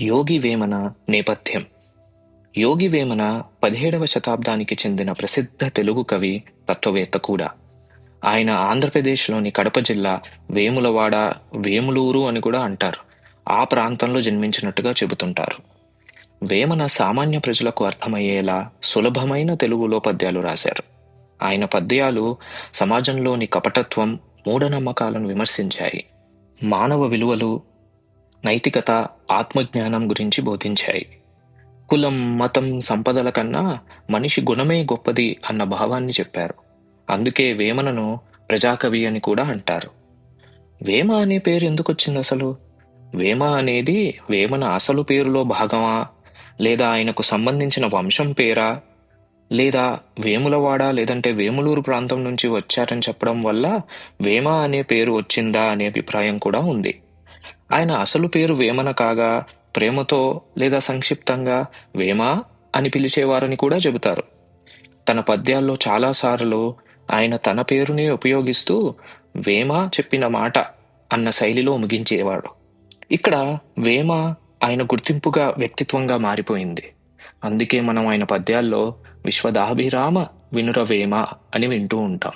యోగి వేమన నేపథ్యం. యోగి వేమన పదిహేడవ శతాబ్దానికి చెందిన ప్రసిద్ధ తెలుగు కవి తత్వవేత్త కూడా. ఆయన ఆంధ్రప్రదేశ్లోని కడప జిల్లా వేములవాడ వేములూరు అని కూడా అంటారు. ఆ ప్రాంతంలో జన్మించినట్టుగా చెబుతుంటారు. వేమన సామాన్య ప్రజలకు అర్థమయ్యేలా సులభమైన తెలుగులో పద్యాలు రాశారు. ఆయన పద్యాలు సమాజంలోని కపటత్వం మూఢనమ్మకాలను విమర్శించాయి. మానవ విలువలు నైతికత ఆత్మజ్ఞానం గురించి బోధించాయి. కులం మతం సంపదల కన్నా మనిషి గుణమే గొప్పది అన్న భావాన్ని చెప్పారు. అందుకే వేమనను ప్రజాకవి అని కూడా అంటారు. వేమ అనే పేరు ఎందుకు వచ్చింది అసలు? వేమ అనేది వేమన అసలు పేరులో భాగమా? లేదా ఆయనకు సంబంధించిన వంశం పేరా? లేదా వేములవాడ? లేదంటే వేములూరు ప్రాంతం నుంచి వచ్చారని చెప్పడం వల్ల వేమ అనే పేరు వచ్చిందా అనే అభిప్రాయం కూడా ఉంది. ఆయన అసలు పేరు వేమన కాగా ప్రేమతో లేదా సంక్షిప్తంగా వేమ అని పిలిచేవారని కూడా చెబుతారు. తన పద్యాల్లో చాలాసార్లు ఆయన తన పేరునే ఉపయోగిస్తూ వేమ చెప్పిన మాట అన్న శైలిలో ముగించేవాడు. ఇక్కడ వేమ ఆయన గుర్తింపుగా వ్యక్తిత్వంగా మారిపోయింది. అందుకే మనం ఆయన పద్యాల్లో విశ్వదాభిరామ వినురవేమ అని వింటూ ఉంటాం.